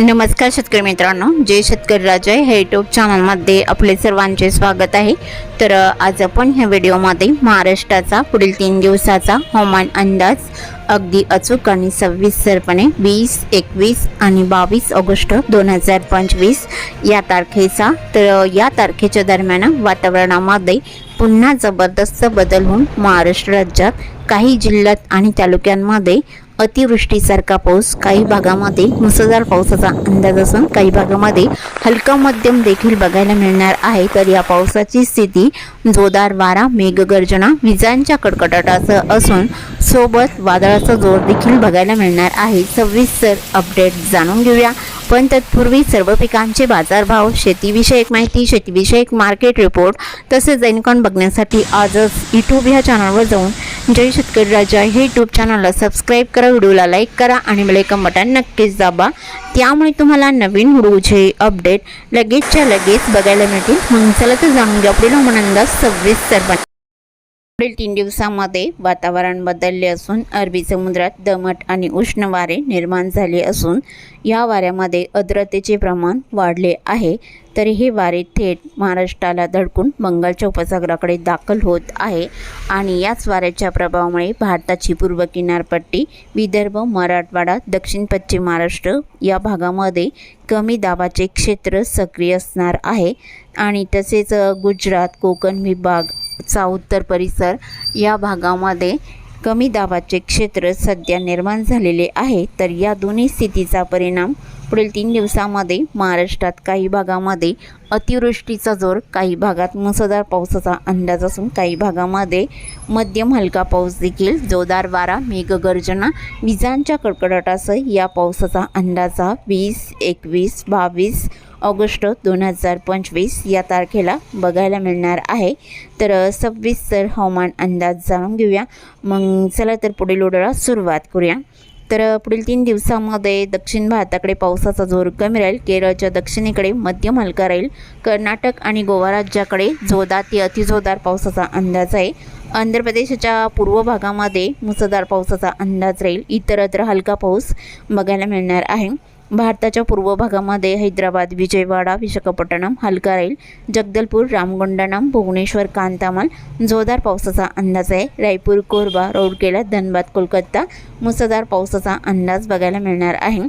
नमस्कार शेतकरी मित्रांनो जय शेतकरी राजा हे यूट्यूब चॅनलमध्ये आपले सर्वांचे स्वागत आहे. तर आज आपण ह्या व्हिडिओमध्ये महाराष्ट्राचा पुढील तीन दिवसाचा हवामान अंदाज अगदी अचूक आणि सविस्तरपणे वीस एकवीस आणि बावीस ऑगस्ट दोन हजार पंचवीस या तारखेचा तर या तारखेच्या दरम्यान वातावरणामध्ये पुन्हा जबरदस्त बदल होऊन महाराष्ट्र राज्यात काही जिल्ह्यात आणि तालुक्यांमध्ये अतिवृष्टीसारखा पाऊस काही भागामध्ये मुसळधार पावसाचा अंदाज असून काही भागामध्ये हलका मध्यम देखील बघायला मिळणार आहे. तर या पावसाची स्थिती जोरदार वारा मेघगर्जना विजांच्या कडकडाटासह असून सोबत वादळाचा जोर देखील बघायला मिळणार आहे. सविस्तर अपडेट जाणून घेऊया. पण तत्पूर्वी सर्व पिकांचे बाजारभाव शेतीविषयक माहिती शेतीविषयक मार्केट रिपोर्ट तसेच दैनिकॉन बघण्यासाठी आजच यूट्यूब ह्या चॅनलवर जाऊन जय शेतकरी राजा. हे यूट्यूब चॅनलला सबस्क्राईब करा व्हिडिओला लाईक करा आणि बेलायकन बटन नक्कीच दाबा. त्यामुळे तुम्हाला नवीन व्हिडिओचे अपडेट लगेचच्या लगेच बघायला मिळतील. मग चला तर जाणून घ्या पुढील हवामान सविस्तर पुढील तीन दिवसामध्ये वातावरण बदलले असून अरबी समुद्रात दमट आणि उष्ण वारे निर्माण झाले असून या वाऱ्यामध्ये आर्द्रतेचे प्रमाण वाढले आहे. तरी हे वारे थेट महाराष्ट्राला धडकून बंगालच्या उपसागराकडे दाखल होत आहे आणि याच वाऱ्याच्या प्रभावामुळे भारताची पूर्व किनारपट्टी विदर्भ मराठवाडा दक्षिण पश्चिम महाराष्ट्र या भागामध्ये कमी दाबाचे क्षेत्र सक्रिय असणार आहे. आणि तसेच गुजरात कोकण विभाग चा उत्तर परिसर या भागामध्ये कमी दाबाचे क्षेत्र सध्या निर्माण झालेले आहे. तर या दोन्ही स्थितीचा परिणाम पुढील तीन दिवसामध्ये महाराष्ट्रात काही भागामध्ये अतिवृष्टीचा जोर काही भागात मुसळधार पावसाचा अंदाज असून काही भागामध्ये मध्यम हलका पाऊस देखील जोरदार वारा मेघगर्जना विजांच्या कडकडाटासह या पावसाचा अंदाजा वीस एकवीस बावीस ऑगस्ट दोन हजार पंचवीस या तारखेला बघायला मिळणार आहे. तर सव्वीस तर हवामान अंदाज जाणून घेऊया. मग चला तर पुढील ओढळा सुरुवात करूया. तर पुढील तीन दिवसामध्ये दक्षिण भारताकडे पावसाचा जोर कमी राहील. केरळच्या दक्षिणेकडे मध्यम हलका राहील. कर्नाटक आणि गोवा राज्याकडे जोरदार ते अतिजोरदार पावसाचा अंदाज आहे. आंध्र प्रदेशच्या पूर्व भागामध्ये मुसळधार पावसाचा अंदाज राहील. इतरत्र हलका पाऊस बघायला मिळणार आहे. भारताच्या पूर्व भागामध्ये हैदराबाद विजयवाडा विशाखापट्टणम हलका राहील जगदलपूर रामगुंडनम भुवनेश्वर कांतामाल जोरदार पावसाचा अंदाज आहे. रायपूर कोरबा रौरकेला धनबाद कोलकाता मुसळधार पावसाचा अंदाज बघायला मिळणार आहे.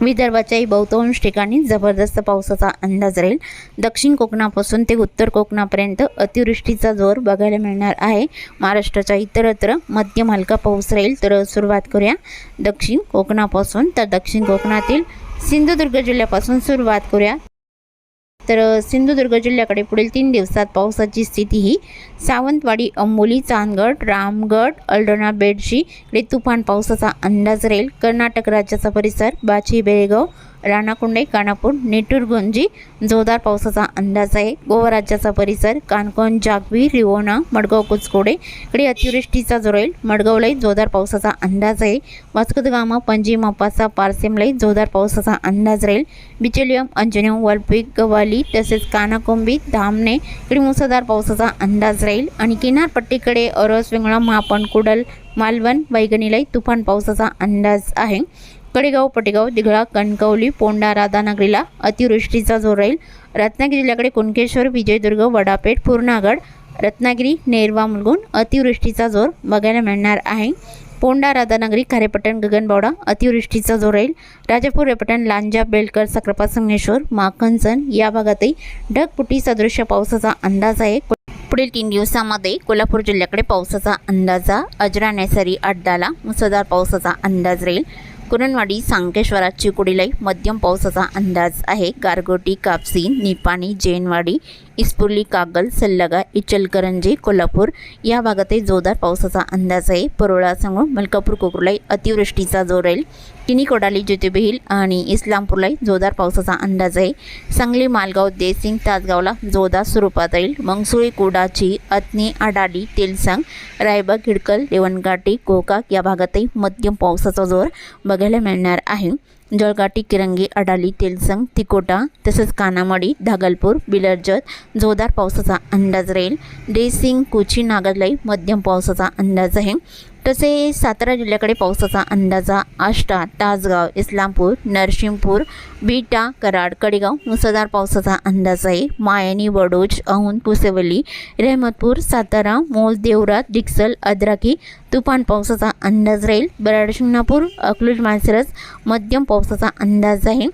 विदर्भाच्याही बहुतांश ठिकाणी जबरदस्त पावसाचा अंदाज राहील. दक्षिण कोकणापासून ते उत्तर कोकणापर्यंत अतिवृष्टीचा जोर बघायला मिळणार आहे. महाराष्ट्राच्या इतरत्र मध्यम हलका पाऊस राहील तर सुरुवात करूया. दक्षिण कोकणापासून तर दक्षिण कोकणातील सिंधुदुर्ग जिल्ह्यापासून सुरुवात करूया. तर सिंधुदुर्ग जिल्ह्याकडे पुढील तीन दिवसात पावसाची स्थिती ही सावंतवाडी अंबोली चांदगड रामगड अल्डोना बेडशी इकडे तुफान पावसाचा अंदाज राहील. कर्नाटक राज्याचा परिसर बाची बेळगाव राणाकुंडे कानापूर नेटूरगुंजी जोरदार पावसाचा अंदाज आहे. गोवा राज्याचा परिसर कानकोण जागवी रिवोना मडगाव कुचकोडे. इकडे अतिवृष्टीचा जोर राहील मडगावलाही जोरदार पावसाचा अंदाज आहे. वास्कोदगामा पणजी मापासा पारसेमलाही जोरदार पावसाचा अंदाज राहील. बिचेलियम अंजनेव वलपिक गवाली तसेच कानाकोंबी धामणे इकडे मुसळधार पावसाचा अंदाज राहील. आणि किनारपट्टीकडे अरस वेंगळा मापण कुडल मालवण वैगणीलाही तुफान पावसाचा अंदाज आहे. कडेगाव पटेगाव दिघळा कणकवली पोंडा राधानगरीला अतिवृष्टीचा जोर राहील. रत्नागिरी जिल्ह्याकडे कुणकेश्वर विजयदुर्ग वडापेठ पूर्णागड रत्नागिरी नेरवा मुलगुण अतिवृष्टीचा जोर बघायला मिळणार आहे. पोंडा राधानगरी खारेपट्टण गगनबावडा अतिवृष्टीचा जोर राहील. राजापूर रेपटण लांजा बेलकर सक्रापा संगमेश्वर माखनसन या भागातही ढगपुटी सदृश्य पावसाचा अंदाज आहे. पुढील तीन दिवसामध्ये कोल्हापूर जिल्ह्याकडे पावसाचा अंदाजा अजरा नेसरी अड्डाला मुसळधार पावसाचा अंदाज राहील. कुरणवाडी सांकेश्वरात चिकुडीलाई मध्यम पावसाचा अंदाज आहे. गारगोटी कापसी निपाणी जैनवाडी इस्पुर्ली कागल सल्लगा इचलकरंजी कोल्हापूर या भागातही जोरदार पावसाचा अंदाज आहे. परोळासमोर मलकापूर कोकरूलाही अतिवृष्टीचा जोर राहील. किनी कोडाली ज्योतिबहिल आणि इस्लामपूरलाही जोरदार पावसाचा अंदाज आहे. सांगली मालगाव देसिंग तासगावला जोरदार स्वरूपात राहील. मंगसुळी कुडाची अत्नी आडाडी तेलसांग रायबाग हिडकल देवणगाटी गोकाक या भागातही मध्यम पावसाचा जोर बघायला मिळणार आहे. जळगाटी किरंगी अडाली तेलसंग तिकोटा तसंच कानामडी धागलपूर बिलर्जत जोरदार पावसाचा अंदाज राहील. डेसिंग कुची नागरलाई मध्यम पावसाचा अंदाज आहे. तसे सातारा जिल्ह्याकडे पावसाचा अंदाजा आष्टा तासगाव इस्लामपूर नरसिंहपूर बीटा कराड कडेगाव मुसळधार पावसाचा अंदाज आहे. मायानी वडोज औंध कुसेवली रहमतपूर सातारा मोल देवरात डिक्सल अद्राकी तुफान पावसाचा अंदाज राहील. बराड शिंगणापूर अकलूज माळशिरस मध्यम पावसाचा अंदाज आहे.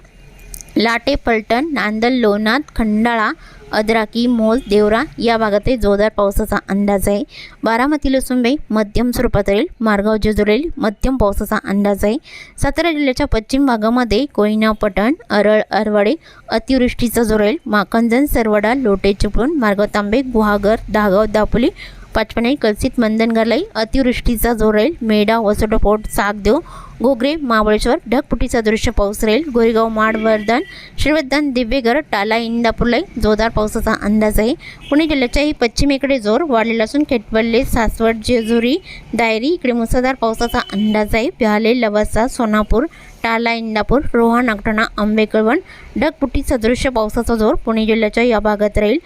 लाटे पलटण नांदल लोणाद खंडाळा अद्राकी मोल देवरा या भागातही जोरदार पावसाचा अंदाज आहे. बारामती लसुंबई मध्यम स्वरूपात राहील मारगाव जेजुरील मध्यम पावसाचा अंदाज आहे. सातारा जिल्ह्याच्या पश्चिम भागामध्ये कोयना पटण अरळ अरवाडे अतिवृष्टीचा जोर राहील माकंजन सरवडा लोटे चिपळूण मार्गाव तांबे गुहागर दहागाव दापोली पाचपणे कलसित मंदनगरलाई अतिवृष्टीचा जोर राहील मेढा वसोटोपोट सागदेव घोगरे महाबळेश्वर ढगपुटीचा दृश्य पाऊस राहील गोरेगाव माड वर्धन श्रीवर्धन दिव्यगर टाला इंदापूरलाई जोरदार पावसाचा अंदाज आहे. पुणे जिल्ह्याच्याही पश्चिमेकडे जोर वाढलेला असून खेटवल्ले सासवड जेजुरी दायरी इकडे मुसळधार पावसाचा अंदाज आहे. प्याले लवासा सोनापूर टाला इंदापूर रोहा नागठाणा आंबेकळवण ढगपुटीचा दृश्य पावसाचा जोर पुणे जिल्ह्याच्या या भागात राहील.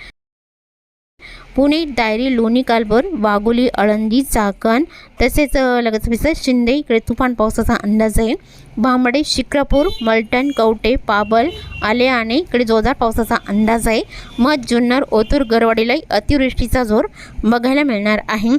पुणे डायरी लोणी कालभर वाघोली आळंदी चाकण तसेच लगेच मिसर शिंदे इकडे तुफान पावसाचा अंदाज आहे. भांबडे शिक्रापूर मलटण कवटे पाबल आले आणि इकडे जोरदार पावसाचा अंदाज आहे. मध जुन्नर ओतूर गरवाडीलाही अतिवृष्टीचा जोर बघायला मिळणार आहे.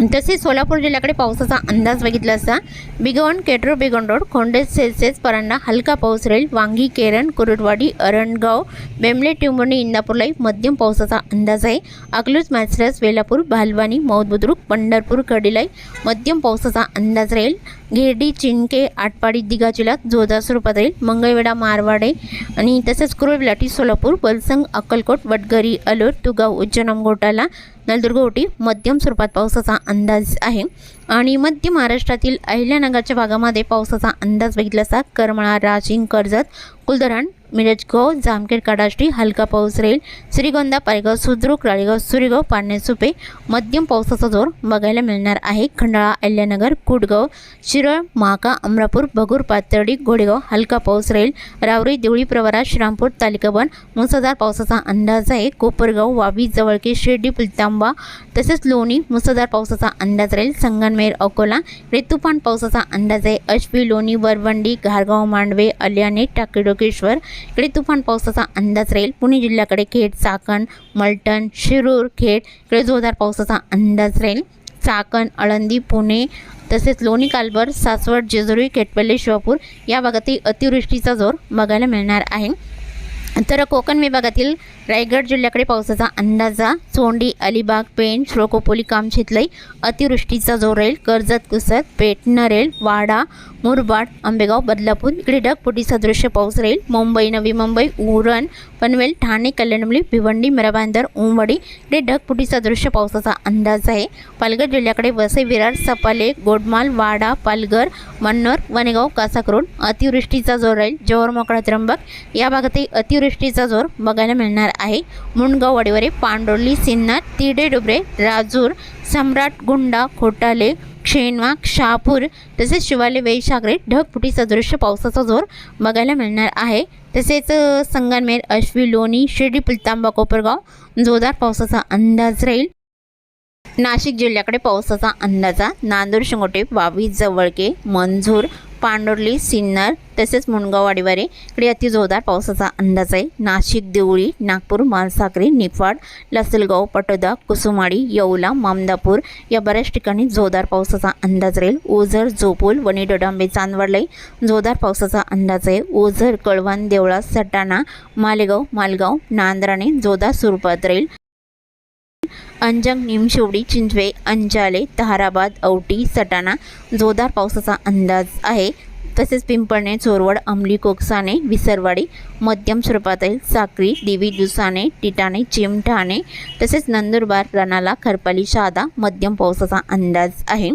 तसेच सोलापूर जिल्ह्याकडे पावसाचा अंदाज बघितला असता बिगवण केट्रो बिगवण रोड खोंडेस सेल्सेस परांना हलका पाऊस राहील वांगी केरण कुरुडवाडी अरणगाव बेमले टिंबोर्णी इंदापूरलाही मध्यम पावसाचा अंदाज आहे. अकलूज माचरस वेलापूर भालवानी मौद बुद्रुक पंढरपूर कडीलाई मध्यम पावसाचा अंदाज राहील. गिरडी चिंके आटपाडी दिघाचीला जोरदार स्वरूपात राहील. मंगळवेढा मारवाडे आणि तसेच कुरुळविलाटी सोलापूर वलसंग अक्कलकोट वडगरी अलोर तुगाव उज्जैन घोटाला नलदुर्ग ओटी मध्यम स्वरूपात पावसाचा अंदाज आहे. आणि मध्य महाराष्ट्रातील अहिल्यानगरच्या भागामध्ये पावसाचा अंदाज बघितला असता करमळा राजिंग कर्जत कुलधरण मिरजगाव जामखेड काडाष्टी हलका पाऊस राहील श्रीगोंदा पायगाव सुद्रुक राळेगाव सुरेगाव पारणे सुपे मध्यम पावसाचा जोर बघायला मिळणार आहे. खंडाळा अल्यानगर कुडगाव शिरळ महाका अमरापूर भगूर पातर्डी घोडेगाव हलका पाऊस राहील रावरी देवळी प्रवरा श्रामपूर तालिकाबन मुसळधार पावसाचा अंदाज आहे. कोपरगाव वावी जवळके शिर्डी पुलतांबा तसेच लोणी मुसळधार पावसाचा अंदाज राहील. संगनमेर अकोला ऋतुपान तुफान पावसाचा अंदाज आहे. अश्वी लोणी वरवंडी घारगाव मांडवे अल्याने टाकेडोकेश्वर इकडे तुफान पावसाचा अंदाज राहील. पुणे जिल्ह्याकडे खेड चाकण मलटण शिरूर खेड इकडे जोरदार पावसाचा अंदाज राहील. चाकण आळंदी पुणे तसेच लोणी कालबर सासवड जेजुरी केटपल्ली शिवापूर या भागातही अतिवृष्टीचा जोर बघायला मिळणार आहे. तर कोकण विभागातील रायगड जिल्ह्याकडे पावसाचा अंदाजा. सोंडी अलिबाग पेण श्रोकोपोली कामशेतलई अतिवृष्टीचा जोर राहील. कर्जत कुसत पेठ नरेल वाडा मुरबाड आंबेगाव बदलापूर इकडे ढगपुटीचा दृश्य पाऊस राहील. मुंबई नवी मुंबई उरण पनवेल ठाणे कल्याणमुली भिवंडी मिराबांदर उंबडी इकडे ढगपुटीचा दृश्य पावसाचा अंदाज आहे. पालघर जिल्ह्याकडे वसई विरार सपाले गोडमाल वाडा पालघर मन्नोर वनेगाव कासाकरोड अतिवृष्टीचा जोर राहील. जोर मोकळा त्र्यंबक. या भागातही अतिवृष्टीचा जोर बघायला मिळणार आहे. मुंडगाव पांडोली पांडोर्ली सिन्नर तिडे डुबरे राजूर सम्राट गुंडा खोटाले क्षेनवा शहापूर तसेच शिवाले वैशागरे ढगफुटीचा दृश्य पावसाचा जोर बघायला मिळणार आहे. तसेच संगनमेर अश्वी लोणी शिर्डी पुलतांबा कोपरगाव जोरदार पावसाचा अंदाज राहील. नाशिक जिल्ह्याकडे पावसाचा अंदाजा. नांदूर शिंगोटे वावी जवळके मंजूर पांडोर्ली सिन्नर तसेच मुणगाव वाडीवारे इकडे अति जोरदार पावसाचा अंदाज आहे. नाशिक देवळी नागपूर मालसाकरी निफाड लसलगाव पटोदा कुसुमाडी येवला मामदापूर या बऱ्याच ठिकाणी जोरदार पावसाचा अंदाज राहील. ओझर जोपूल वणी डोडांबे चांदवडलाई जोरदार पावसाचा अंदाज आहे. ओझर कळवण देवळा सटाणा मालेगाव मालगाव नांद्राणे जोरदार स्वरूपात राहील. अंजंग निमशिवडी चिंचवे अंजाले ताराबाद औटी सटाणा जोरदार पावसाचा अंदाज आहे. तसेच पिंपळणे चोरवड अंमली कोकसाने विसरवाडी मध्यम स्वरूपातील साक्री देवी दुसाने टिटाणे चिमठाणे तसेच नंदुरबार रणाला खरपाली शहादा मध्यम पावसाचा अंदाज आहे.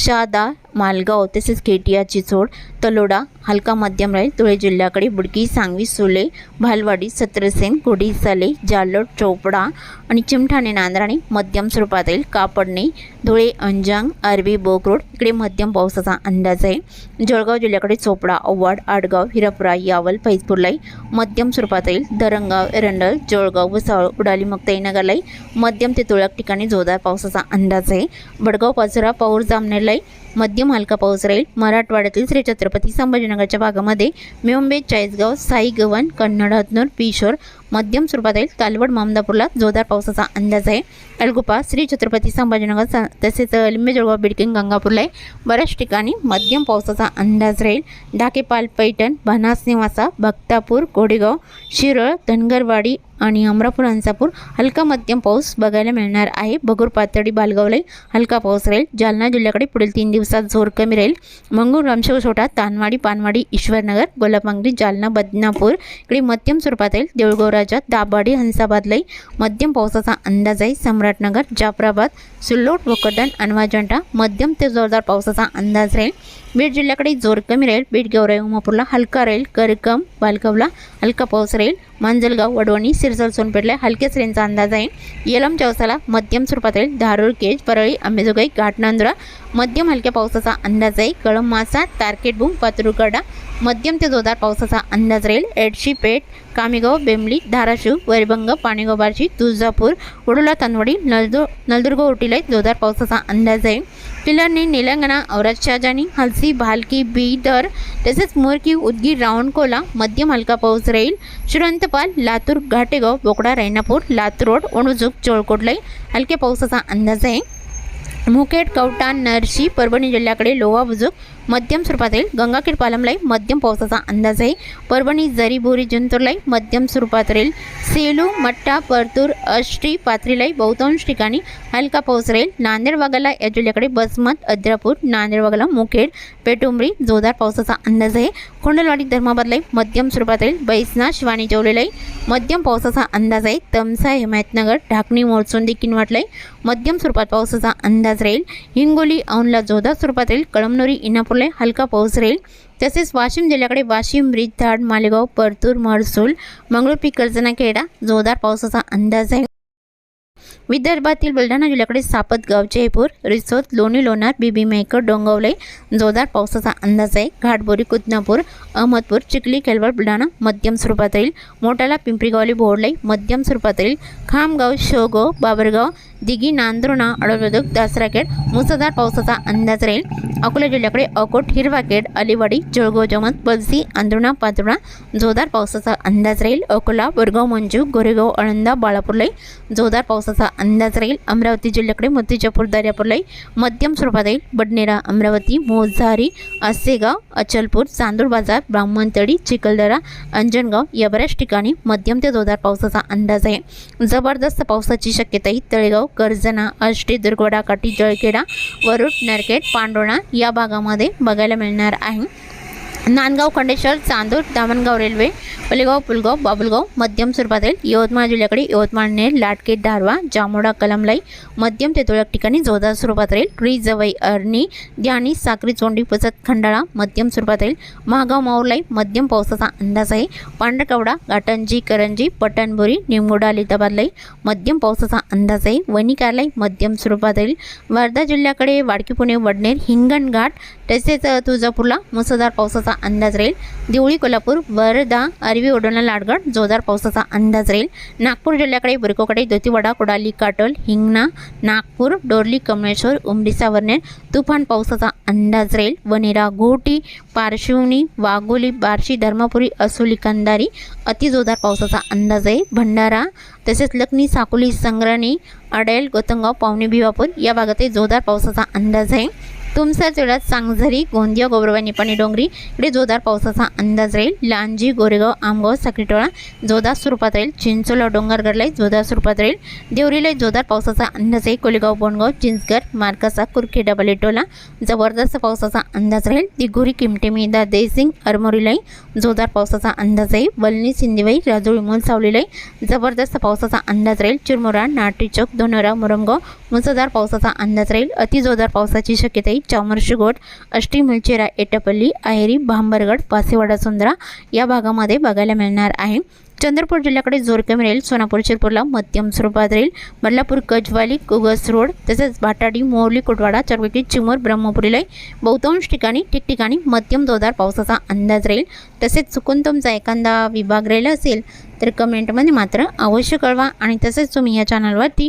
शहादा मालगाव तसेच केटिया चिचोड तलोडा हलका मध्यम राहील धुळे जिल्ह्याकडे बुडकी सांगवी सुले भालवाडी सत्रसेन घोडीसाले साले चोपडा आणि चिमठाणे नांदराणे मध्यम स्वरूपात येईल कापडणे धुळे अंजांग आरवी बोकरोड इकडे मध्यम पावसाचा अंदाज आहे. जळगाव जिल्ह्याकडे चोपडा ओवाड आडगाव हिरापुरा यावल फैजपूरलाई मध्यम स्वरूपात येईल दरंगाव एरंडल जळगाव वसाळ उडाली मुक्ताईनगरलाई मध्यम ते तुळक ठिकाणी जोरदार पावसाचा अंदाज आहे. बडगाव पाचोरा पाऊर जुलै मध्यम हलका पाऊस राहील. मराठवाड्यातील श्री छत्रपती संभाजीनगरच्या भागामध्ये मिळंबे चाळीसगाव साई कन्नड हतनूर पिशोर मध्यम स्वरूपात येईल. तालवड मामदापूरला जोरदार पावसाचा अंदाज आहे. अलगुपा श्री छत्रपती संभाजीनगर तसेच लिंबे जळगाव बिडकिंग गंगापूरला बऱ्याच ठिकाणी मध्यम पावसाचा अंदाज राहील. ढाकेपाल पैठण भनास निवासा भक्तापूर गोडेगाव शिरळ धनगरवाडी आणि अमरापूर अंसापूर हलका मध्यम पाऊस बघायला मिळणार आहे. बगूर पातळी बालगावलाही हलका पाऊस राहील. जालना जिल्ह्याकडे पुढील तीन दिवसात जोर कमी राहील. मंगूर रामशेव छोटा तानवाडी पानवाडी ईश्वरनगर गोलापांगरी जालना बदनापूर. इकडे मध्यम स्वरूपात येईल. देऊळगाव राज्यात दाभाडी हंसाबादलाही मध्यम पावसाचा अंदाज आहे. सम्राटनगर जाफराबाद सुल्लोट भोकरदन अनवाजंटा मध्यम ते जोरदार पावसाचा अंदाज राहील. बीड जिल्ह्याकडे जोर कमी राहील. बीड गेवराई उमापूरला हलका राहील. करकम बालकवला हलका पाऊस राहील. मांजलगाव वडवणी सिरसल सोनपेठला हलक्याच श्रेणीचा अंदाज आहे. येलम चौसाला मध्यम स्वरूपात राहील धारूर केज परळी आंबेजोगाई घाटनांदुरा मध्यम हलक्या पावसाचा अंदाज आहे. कळम मासा तारकेट बुम पातुरकडा मध्यम ते जोरदार पावसाचा अंदाज राहील. एडशी पेठ कामेगाव बेंबली धाराशिव वैरभंग पाणीगाव बार्शी तुळजापूर वडोला तनवडी नलदुर नलदुर्ग ओटीला जोरदार पावसाचा अंदाज आहे. पिलरने निलंगणा औरत शाहजानी हलसी भालकी बीदर तसेच मोरकी उदगीर रावणकोला मध्यम हलका पाऊस राहील. पण लातूर घाटेगाव बोकडा रैनापूर लातूर रोड ओणुजुक चोळकोटलाई हलक्या पावसाचा अंदाज आहे. मुखेड कवटा नरशी परभणी जिल्ह्याकडे लोहा बुजुक मध्यम स्वरूपात येईल गंगाखेड पालमलाई मध्यम पावसाचा अंदाज आहे. परभणी जरी बोरी मध्यम स्वरूपात राहील सेलू मट्टा परतूर अष्टी पाथरीलाई बहुतांश ठिकाणी हलका पाऊस राहील. नांदेड वाघाला या जिल्ह्याकडे बसमत अद्रापूर नांदेड वाघाला मुखेड पेटुंबरी जोरदार पावसाचा अंदाज आहे. कोंडलवाडी धर्माबादलाई मध्यम स्वरूपात राहील बैसना शिवानी जवलेलाई मध्यम पावसाचा अंदाज आहे. तमसा हिमायतनगर ढाकणी मोरचोंदी किनवाटलाई मध्यम स्वरूपात पावसाचा अंदाज राहील. हिंगोली औंधला जोरदार स्वरूपात राहील कळमनुरी इनापूरला हलका पाऊस राहील. तसेच वाशिम जिल्ह्याकडे वाशिम रिधाड मालेगाव परतूर महसूल मंगळूर कर्जना खेडा जोरदार पावसाचा अंदाज आहे. विदर्भातील बुलढाणा जिल्ह्याकडे सापतगाव जयपूर रिसोद लोणी लोणार बीबी मेकर डोंगवले जोरदार पावसाचा अंदाज आहे. घाटबोरी कुदनापूर अहमदपूर चिखली केलवड बुलढाणा मध्यम स्वरूपात येईल मोटाला पिंपरीगावली बोर्डलाई मध्यम स्वरूपात येईल खामगाव शेवगाव बाबरगाव दिघी नांदुर्णा अडवदुक दासराखेड मुसळधार पावसाचा अंदाज राहील. अकोला जिल्ह्याकडे अकोट हिरवाखेड अलिवाडी जळगाव जमत बलसी आंदुणा पातुणा जोरदार पावसाचा अंदाज राहील. अकोला वडगाव मंजू गोरेगाव आळंदा बाळापूरलाई जोरदार पावसाचा अंदाज राहील अमरावती जिल्ह्याकडे मोतीजापूर दर्यापूरलाई मध्यम स्वरूपात येईल. बडनेरा अमरावती मोझारी आसेगाव अचलपूर चांदूर बाजार ब्राह्मणतळी चिखलदरा अंजनगाव या बऱ्याच ठिकाणी मध्यम ते जोरदार पावसाचा अंदाज आहे. जबरदस्त पावसाची शक्यताही तळेगाव कर्जना आष्टी दुर्गोडा काठी जळखेडा वरुड नरकेट पांडोणा या भागामध्ये बघायला मिळणार आहे. नांदगाव खंडेश्वर चांदूर दामणगाव रेल्वे पलेगाव पुलगाव बाबुलगाव मध्यम स्वरूपात येईल यवतमाळ जिल्ह्याकडे यवतमाळ नेर लाटके धारवा जामोडा कलमलाई मध्यम ते तुरळक ठिकाणी जोरदार स्वरूपात राहील री जवई अरणी ध्यानी साक्री चोंडी पचत खंडाळा मध्यम स्वरूपात येईल महागाव माऊरलाई मध्यम पावसाचा अंदाज आहे. पांढरकवडा घाटंजी करंजी पटणबोरी निमगोडा लिताबादलाई मध्यम पावसाचा अंदाज आहे. वणिकारलाई मध्यम स्वरूपात येईल वर्धा जिल्ह्याकडे वाडकी पुणे वडनेर हिंगणघाट तसेच तुळजापूरला मुसळधार पावसाचा अंदाज राहील. देवळी कोल्हापूर वर्धा अरवी ओढवणा लाडगड जोरदार पावसाचा अंदाज राहील. नागपूर जिल्ह्याकडे बुरकोकडे दोतीवाडा कुडाली काटोल हिंगणा नागपूर डोरली कमळेश्वर उमडी वर्णेर तुफान पावसाचा अंदाज राहील. वनेरा घोटी पारशिवनी वाघोली बार्शी धर्मापुरी असोली कंदारी अतिजोरदार पावसाचा अंदाज आहे भंडारा तसेच लखनी साकोली संग्रणी अडेल गोतंगाव पावणे भिवापूर या भागातही जोरदार पावसाचा अंदाज आहे तुमचा जिल्ह्यात सांगझरी गोंदिया गोबरवाई निपाणी डोंगरी इकडे जोरदार पावसाचा अंदाज राहील. लांजी गोरेगाव आमगाव साखरीटोळा जोरदार स्वरूपात राहील. चिंचोला डोंगरगडलाही जोरदार स्वरूपात राहील. देवरीलाही जोरदार पावसाचा अंदाज आहे कोलेगाव बोंडगाव चिंचगड मार्कासा कुरखेडा बलेटोला जबरदस्त पावसाचा अंदाज राहील. दिघोरी किमटे मेदा देसिंग अरमोरीलाही जोरदार पावसाचा अंदाज आहे वलनी सिंदेवाई राजोळी मोल सावलीलाही जबरदस्त पावसाचा अंदाज राहील. चिरमुरा नाटी चौक दोनोरा मुरमगाव मुसळधार पावसाचा अंदाज राहील. अतिजोरदार पावसाची शक्यताही आहे अष्टी मुलचेरा एटपल्ली आहेरी भांबरगड पासेवाडा सुंदरा या भागामध्ये बघायला मिळणार आहे. चंद्रपूर जिल्ह्याकडे जोर कमी राहील. सोनापूर शिरपूरला मध्यम स्वरूपात राहील. बदलापूर कजवाली कुगस रोड तसेच भाटाडी मोरली कुटवाडा चरवकी चिमूर ब्रह्मपुरीला बहुतांश ठिकाणी ठिकठिकाणी मध्यम जोरदार पावसाचा अंदाज राहील. तसेच चुकून तुमचा एखादा विभाग राहिला असेल तर कमेंटमध्ये मात्र अवश्य कळवा आणि तसेच तुम्ही या चॅनलवरती